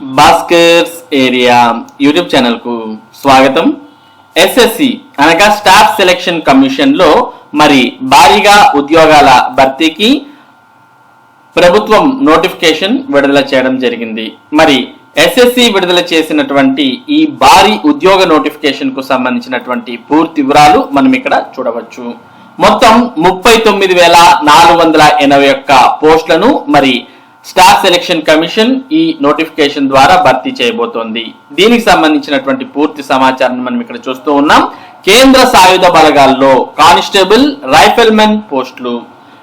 Bhaskar's area YouTube ఛానల్కు స్వాగతం SSC అనగా స్టాఫ్ సెలక్షన్ కమిషన్లో మరి భారీగా ఉద్యోగాల భర్తీకి ప్రభుత్వం నోటిఫికేషన్ విడుదల చేయడం జరిగింది. మరి ఎస్ఎస్సి విడుదల చేసినటువంటి ఈ భారీ ఉద్యోగ నోటిఫికేషన్కు సంబంధించినటువంటి పూర్తి వివరాలు మనం ఇక్కడ చూడవచ్చు. మొత్తం ముప్పై తొమ్మిది వేల నాలుగు వందల ఎనభై ఒక్క పోస్టులను మరి స్టాఫ్ సెలక్షన్ కమిషన్ ఈ నోటిఫికేషన్ ద్వారా భర్తీ చేయబోతోంది. దీనికి సంబంధించినటువంటి పూర్తి సమాచారం మనం ఇక్కడ చూస్తూ ఉన్నాం. కేంద్ర సాయుధ బలగాల్లో కానిస్టేబుల్ రైఫిల్మెన్ పోస్టులు.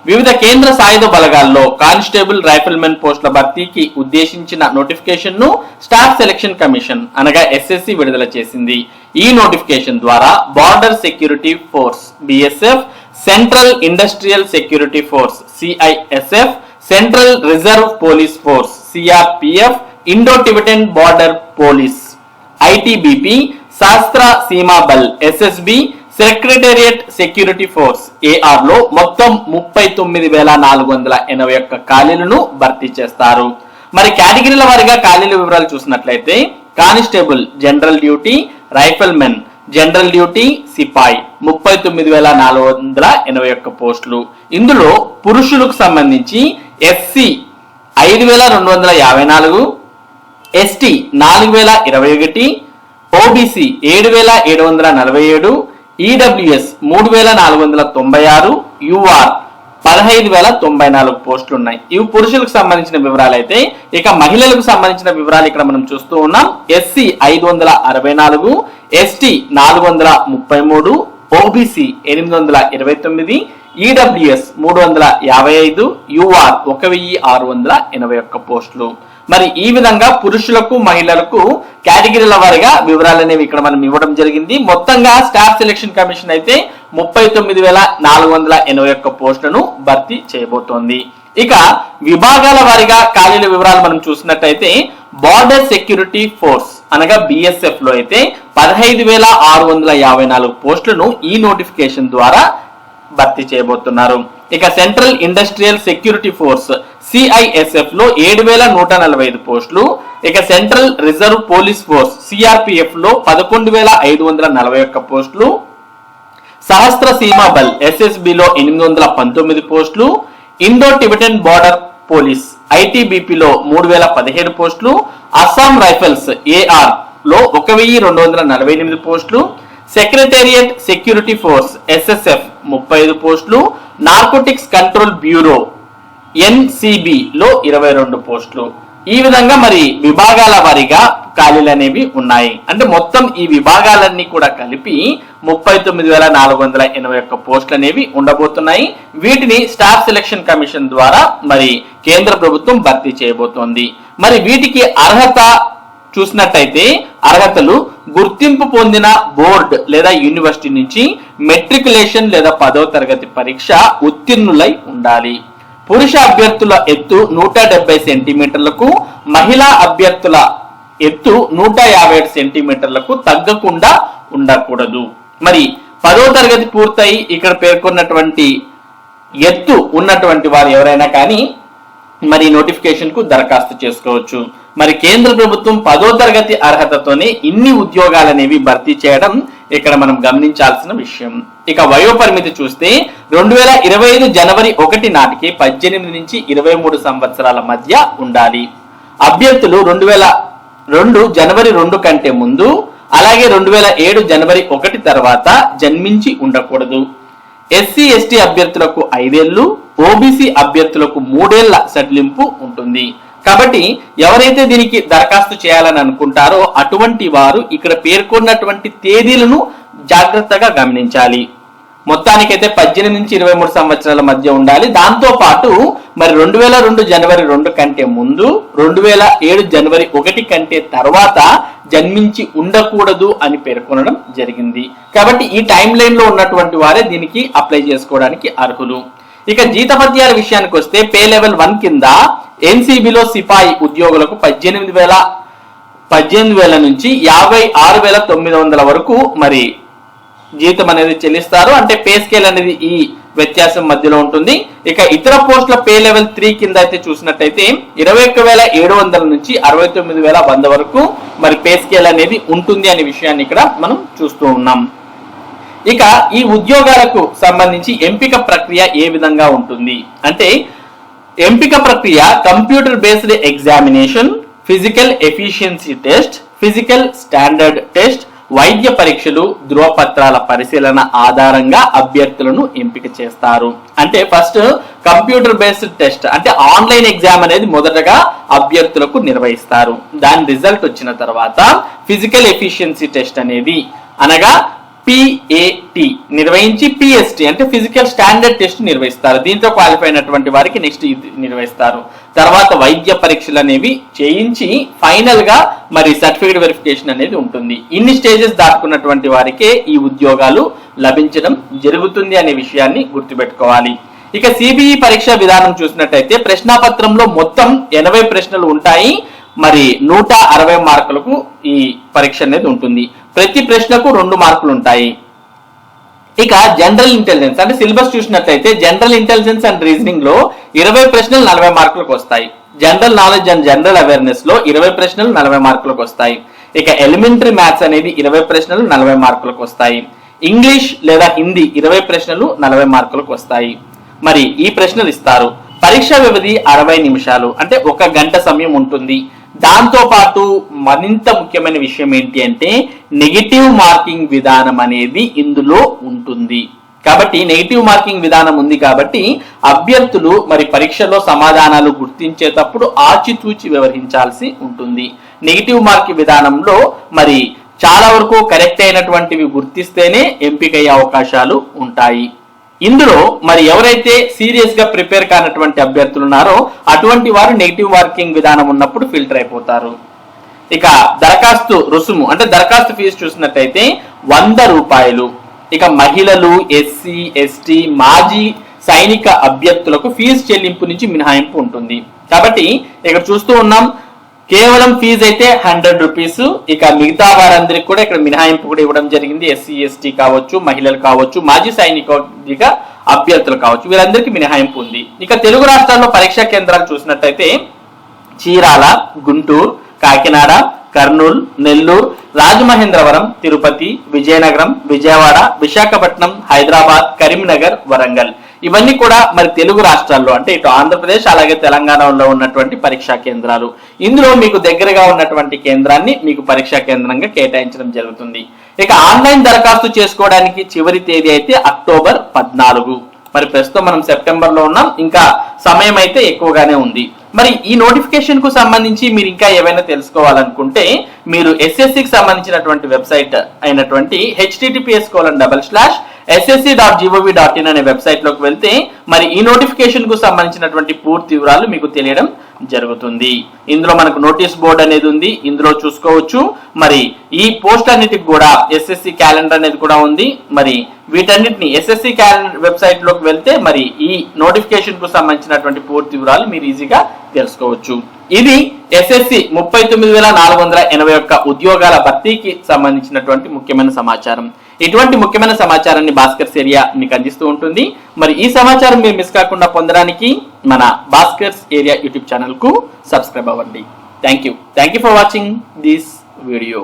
వివిధ కేంద్ర సాయుధ బలగాల్లో కానిస్టేబుల్ రైఫిల్మెన్ పోస్టుల భర్తీకి ఉద్దేశించిన నోటిఫికేషన్ను స్టాఫ్ సెలక్షన్ కమిషన్ అనగా ఎస్ఎస్సి విడుదల చేసింది. ఈ నోటిఫికేషన్ ద్వారా border security force BSF central industrial security force CISF central reserve police force CRPF Indo Tibetan border police ITBP Sashastra Seema Bal SSB secretariat security force ఏఆర్లో మొత్తం ముప్పై తొమ్మిది వేల నాలుగు వందల ఎనభై ఒక్క ఖాళీలను భర్తీ చేస్తారు. మరి కేటగిరీల వారిగా ఖాళీల వివరాలు చూసినట్లయితే constable general duty rifleman general duty సిపాయి. ముప్పై తొమ్మిది వేల నాలుగు వందల ఎనభై ఒక్క పోస్టులు. ఇందులో పురుషులకు సంబంధించి ఎస్సి ఐదు వేల రెండు వందల యాభై నాలుగు ఎస్టీ నాలుగు వేల ఇరవై ఒకటి ఓబీసీ ఏడు వేల ఏడు వందల నలభై ఏడు ఈడబ్ల్యూఎస్ మూడు వేల నాలుగు వందల తొంభై ఆరు యూఆర్ పదహైదు వేల తొంభై నాలుగు పోస్టులు ఉన్నాయి ఇవి పురుషులకు సంబంధించిన వివరాలు అయితే ఇక మహిళలకు సంబంధించిన వివరాలు ఇక్కడ మనం చూస్తూ ఉన్నాం. ఎస్సీ ఐదు వందల అరవై నాలుగు ఎస్టీ నాలుగు వందల ముప్పై మూడు ఓబీసీ ఎనిమిది వందల ఇరవై తొమ్మిది ఈడబ్ల్యూఎస్ మూడు వందల యాభై ఐదు యూఆర్ ఒక వెయ్యి ఆరు వందల ఎనభై ఒక్క పోస్టులు. మరి ఈ విధంగా పురుషులకు మహిళలకు కేటగిరీల వారిగా వివరాలు అనేవి ఇక్కడ మనం ఇవ్వడం జరిగింది. మొత్తంగా స్టాఫ్ సెలక్షన్ కమిషన్ అయితే ముప్పై తొమ్మిది వేల నాలుగు వందల ఎనభై ఒక్క పోస్టులను భర్తీ చేయబోతోంది. ఇక విభాగాల వారిగా ఖాళీల వివరాలు మనం చూసినట్టయితే బార్డర్ సెక్యూరిటీ ఫోర్స్ అనగా బిఎస్ఎఫ్లో అయితే పదహైదు వేల ఆరు వందల యాభై నాలుగు పోస్టులను ఈ నోటిఫికేషన్ ద్వారా భర్తీ చేయబోతున్నారు. ఇక సెంట్రల్ ఇండస్ట్రియల్ సెక్యూరిటీ ఫోర్స్ సిఐఎస్ఎఫ్లో ఏడు వేల నూట నలభై ఐదు పోస్టులు ఇక సెంట్రల్ రిజర్వ్ పోలీస్ ఫోర్స్ సిఆర్పిఎఫ్లో పదకొండు వేల ఐదు వందల నలభై ఒక్క పోస్టులు సహస్ర సీమా బల్ ఎస్ఎస్బి లో ఎనిమిది వందల పంతొమ్మిది పోస్టులు ఇండో టిబెటన్ బార్డర్ పోలీస్ ఐటీబీపీలో మూడు వేల పదిహేడు పోస్టులు అస్సాం రైఫల్స్ ఏఆర్లో ఒక వెయ్యి రెండు వందల నలభై ఎనిమిది పోస్టులు సెక్రటేరియట్ సెక్యూరిటీ ఫోర్స్ ఎస్ఎస్ఎఫ్ ముప్పై ఐదు పోస్టులు నార్కోటిక్స్ కంట్రోల్ బ్యూరో ఎన్సిబిలో ఇరవై రెండు పోస్టులు. ఈ విధంగా మరి విభాగాల వారీగా ఖాళీలు అనేవి ఉన్నాయి. అంటే మొత్తం ఈ విభాగాలన్నీ కూడా కలిపి ముప్పై తొమ్మిది వేల నాలుగు వందల ఎనభై ఒక్క పోస్టులు అనేవి ఉండబోతున్నాయి. వీటిని స్టాఫ్ సెలక్షన్ కమిషన్ ద్వారా మరి కేంద్ర ప్రభుత్వం భర్తీ చేయబోతోంది. మరి వీటికి అర్హత చూసినట్టయితే అర్హతలు గుర్తింపు పొందిన బోర్డ్ లేదా యూనివర్సిటీ నుంచి మెట్రికులేషన్ లేదా పదో తరగతి పరీక్ష ఉత్తీర్ణులై ఉండాలి. పురుష అభ్యర్థుల ఎత్తు నూట డెబ్బై సెంటీమీటర్లకు మహిళా అభ్యర్థుల ఎత్తు నూట యాభై ఏడు సెంటీమీటర్లకు తగ్గకుండా ఉండకూడదు. మరి పదో తరగతి పూర్తయి ఇక్కడ పేర్కొన్నటువంటి ఎత్తు ఉన్నటువంటి వారు ఎవరైనా కానీ మరి నోటిఫికేషన్కు దరఖాస్తు చేసుకోవచ్చు. మరి కేంద్ర ప్రభుత్వం పదో తరగతి అర్హతతోనే ఇన్ని ఉద్యోగాలనేవి భర్తీ చేయడం ఇక్కడ మనం గమనించాల్సిన విషయం. ఇక వయోపరిమితి చూస్తే రెండు వేల ఇరవై ఐదు జనవరి ఒకటి నాటికి పద్దెనిమిది నుంచి ఇరవై మూడు సంవత్సరాల మధ్య ఉండాలి. అభ్యర్థులు రెండు వేల రెండు జనవరి రెండు కంటే ముందు అలాగే రెండు వేల ఏడు జనవరి ఒకటి తర్వాత జన్మించి ఉండకూడదు. ఎస్సీ ఎస్టీ అభ్యర్థులకు ఐదేళ్ళు ఓబీసీ అభ్యర్థులకు మూడేళ్ళ సడలింపు ఉంటుంది. కాబట్టి ఎవరైతే దీనికి దరఖాస్తు చేయాలని అనుకుంటారో అటువంటి వారు ఇక్కడ పేర్కొన్నటువంటి తేదీలను జాగ్రత్తగా గమనించాలి. మొత్తానికైతే పద్దెనిమిది నుంచి ఇరవై మూడు సంవత్సరాల మధ్య ఉండాలి. దాంతో పాటు మరి రెండు వేల రెండు జనవరి రెండు కంటే ముందు రెండు వేల ఏడు జనవరి ఒకటి కంటే తర్వాత జన్మించి ఉండకూడదు అని పేర్కొనడం జరిగింది. కాబట్టి ఈ టైం లైన్లో ఉన్నటువంటి వారే దీనికి అప్లై చేసుకోవడానికి అర్హులు. ఇక జీతపద్యాల విషయానికి వస్తే పే లెవెల్ వన్ కింద ఎన్సీబీలో సిపాయి ఉద్యోగులకు పద్దెనిమిది వేల పద్దెనిమిది వేల నుంచి యాభై ఆరు వేల తొమ్మిది వందల వరకు మరి జీతం అనేది చెల్లిస్తారు. అంటే పే స్కేల్ అనేది ఈ వ్యత్యాసం మధ్యలో ఉంటుంది. ఇక ఇతర పోస్టుల పే లెవెల్ త్రీ కింద అయితే చూసినట్టయితే ఇరవై ఒక్క వేల ఏడు వందల నుంచి అరవై తొమ్మిది వేల వంద వరకు మరి పే స్కేల్ అనేది ఉంటుంది అనే విషయాన్ని ఇక్కడ మనం చూస్తూ ఉన్నాం. ఇక ఈ ఉద్యోగాలకు సంబంధించి ఎంపిక ప్రక్రియ ఏ విధంగా ఉంటుంది? అంటే ఎంపిక ప్రక్రియ computer based examination physical efficiency test physical standard test వైద్య పరీక్షలు ధృవపత్రాల పరిశీలన ఆధారంగా అభ్యర్థులను ఎంపిక చేస్తారు. అంటే ఫస్ట్ కంప్యూటర్ బేస్డ్ టెస్ట్ అంటే ఆన్లైన్ ఎగ్జామ్ అనేది మొదటగా అభ్యర్థులకు నిర్వహిస్తారు. దాని రిజల్ట్ వచ్చిన తర్వాత ఫిజికల్ ఎఫిషియన్సీ టెస్ట్ అనేది అనగా పిఏటి నిర్వహించి పిఎస్టి అంటే ఫిజికల్ స్టాండర్డ్ టెస్ట్ నిర్వహిస్తారు. దీంతో క్వాలిఫై అయినటువంటి వారికి నెక్స్ట్ నిర్వహిస్తారు. తర్వాత వైద్య పరీక్షలు అనేవి చేయించి ఫైనల్గా మరి సర్టిఫికేట్ వెరిఫికేషన్ అనేది ఉంటుంది. ఇన్ని స్టేజెస్ దాటుకున్నటువంటి వారికే ఈ ఉద్యోగాలు లభించడం జరుగుతుంది అనే విషయాన్ని గుర్తుపెట్టుకోవాలి. ఇక సిబిఈ పరీక్ష విధానం చూసినట్టయితే ప్రశ్నాపత్రంలో మొత్తం ఎనభై ప్రశ్నలు ఉంటాయి. మరి నూట అరవై మార్కులకు ఈ పరీక్ష అనేది ఉంటుంది. ప్రతి ప్రశ్నకు రెండు మార్కులు ఉంటాయి. ఇక జనరల్ ఇంటెలిజెన్స్ అంటే సిలబస్ చూసినట్లయితే జనరల్ ఇంటెలిజెన్స్ అండ్ రీజనింగ్లో ఇరవై ప్రశ్నలు నలభై మార్కులకు వస్తాయి. జనరల్ నాలెడ్జ్ అండ్ జనరల్ అవేర్నెస్లో ఇరవై ప్రశ్నలు నలభై మార్కులకు వస్తాయి. ఇక ఎలిమెంటరీ మ్యాథ్స్ అనేది ఇరవై ప్రశ్నలు నలభై మార్కులకు వస్తాయి. ఇంగ్లీష్ లేదా హిందీ ఇరవై ప్రశ్నలు నలభై మార్కులకు వస్తాయి. మరి ఈ ప్రశ్నలు ఇస్తారు. పరీక్ష వ్యవధి అరవై నిమిషాలు అంటే ఒక గంట సమయం ఉంటుంది. దాంతో పాటు మరింత ముఖ్యమైన విషయం ఏంటి అంటే నెగిటివ్ మార్కింగ్ విధానం అనేది ఇందులో ఉంటుంది. కాబట్టి నెగిటివ్ మార్కింగ్ విధానం ఉంది కాబట్టి అభ్యర్థులు మరి పరీక్షలో సమాధానాలు గుర్తించేటప్పుడు ఆచితూచి వ్యవహరించాల్సి ఉంటుంది. నెగిటివ్ మార్క్ విధానంలో మరి చాలా వరకు కరెక్ట్ అయినటువంటివి గుర్తిస్తేనే ఎంపికయ్యే అవకాశాలు ఉంటాయి. ఇందులో మరి ఎవరైతే సీరియస్గా ప్రిపేర్ కానటువంటి అభ్యర్థులు ఉన్నారో అటువంటి వారు నెగిటివ్ మార్కింగ్ విధానం ఉన్నప్పుడు ఫిల్టర్ అయిపోతారు. ఇక దరఖాస్తు రుసుము అంటే దరఖాస్తు ఫీజు చూసినట్టయితే వంద రూపాయలు. ఇక మహిళలు ఎస్సీ ఎస్టీ మాజీ సైనిక అభ్యర్థులకు ఫీజు చెల్లింపు నుంచి మినహాయింపు ఉంటుంది. కాబట్టి ఇక్కడ చూస్తూ ఉన్నాం కేవలం ఫీజు అయితే హండ్రెడ్ రూపీస్ ఇక మిగతా వారందరికి కూడా ఇక్కడ మినహాయింపు కూడా ఇవ్వడం జరిగింది. ఎస్సీ ఎస్టీ కావచ్చు మహిళలు కావచ్చు మాజీ సైనిక అభ్యర్థులు కావచ్చు వీరందరికీ మినహాయింపు ఉంది. ఇక తెలుగు రాష్ట్రాల్లో పరీక్షా కేంద్రాలు చూసినట్టయితే చీరాల గుంటూరు కాకినాడ కర్నూలు నెల్లూరు రాజమహేంద్రవరం తిరుపతి విజయనగరం విజయవాడ విశాఖపట్నం హైదరాబాద్ కరీంనగర్ వరంగల్. ఇవన్నీ కూడా మరి తెలుగు రాష్ట్రాల్లో అంటే ఇటు ఆంధ్రప్రదేశ్ అలాగే తెలంగాణలో ఉన్నటువంటి పరీక్షా కేంద్రాలు. ఇందులో మీకు దగ్గరగా ఉన్నటువంటి కేంద్రాన్ని మీకు పరీక్షా కేంద్రంగా కేటాయించడం జరుగుతుంది. ఇక ఆన్లైన్ దరఖాస్తు చేసుకోవడానికి చివరి తేదీ అయితే అక్టోబర్ పద్నాలుగు. మరి ప్రస్తుతం మనం సెప్టెంబర్లో ఉన్నాం ఇంకా సమయం అయితే ఎక్కువగానే ఉంది. మరి ఈ నోటిఫికేషన్కు సంబంధించి మీరు ఇంకా ఏవైనా తెలుసుకోవాలనుకుంటే మీరు ఎస్ఎస్సికి సంబంధించినటువంటి వెబ్సైట్ అయినటువంటి HTTPS colon double slash SSC dot GOV dot in అనే వెబ్సైట్లోకి వెళ్తే మరి ఈ నోటిఫికేషన్కు సంబంధించినటువంటి పూర్తి వివరాలు మీకు తెలియడం జరుగుతుంది. ఇందులో మనకు నోటీస్ బోర్డ్ అనేది ఉంది. ఇందులో చూసుకోవచ్చు. మరి ఈ పోస్ట్ అన్నిటికి కూడా ఎస్ఎస్సి క్యాలెండర్ అనేది కూడా ఉంది. మరి వీటన్నిటిని ఎస్ఎస్సి క్యాలెండర్ వెబ్సైట్లోకి వెళ్తే మరి ఈ నోటిఫికేషన్కు సంబంధించినటువంటి పూర్తి వివరాలు మీరు ఈజీగా తెలుసుకోవచ్చు. ఇది ఎస్ఎస్సి ముప్పై తొమ్మిది వేల నాలుగు వందల ఎనభై ఒక్క ఉద్యోగాల భర్తీకి సంబంధించినటువంటి ముఖ్యమైన సమాచారం. ఇటువంటి ముఖ్యమైన సమాచారాన్ని భాస్కర్స్ ఏరియా మీకు అందిస్తూ ఉంటుంది. మరి ఈ సమాచారం మీరు మిస్ కాకుండా పొందడానికి మన భాస్కర్స్ ఏరియా యూట్యూబ్ ఛానల్కు సబ్స్క్రైబ్ అవ్వండి. Thank you thank you for watching this video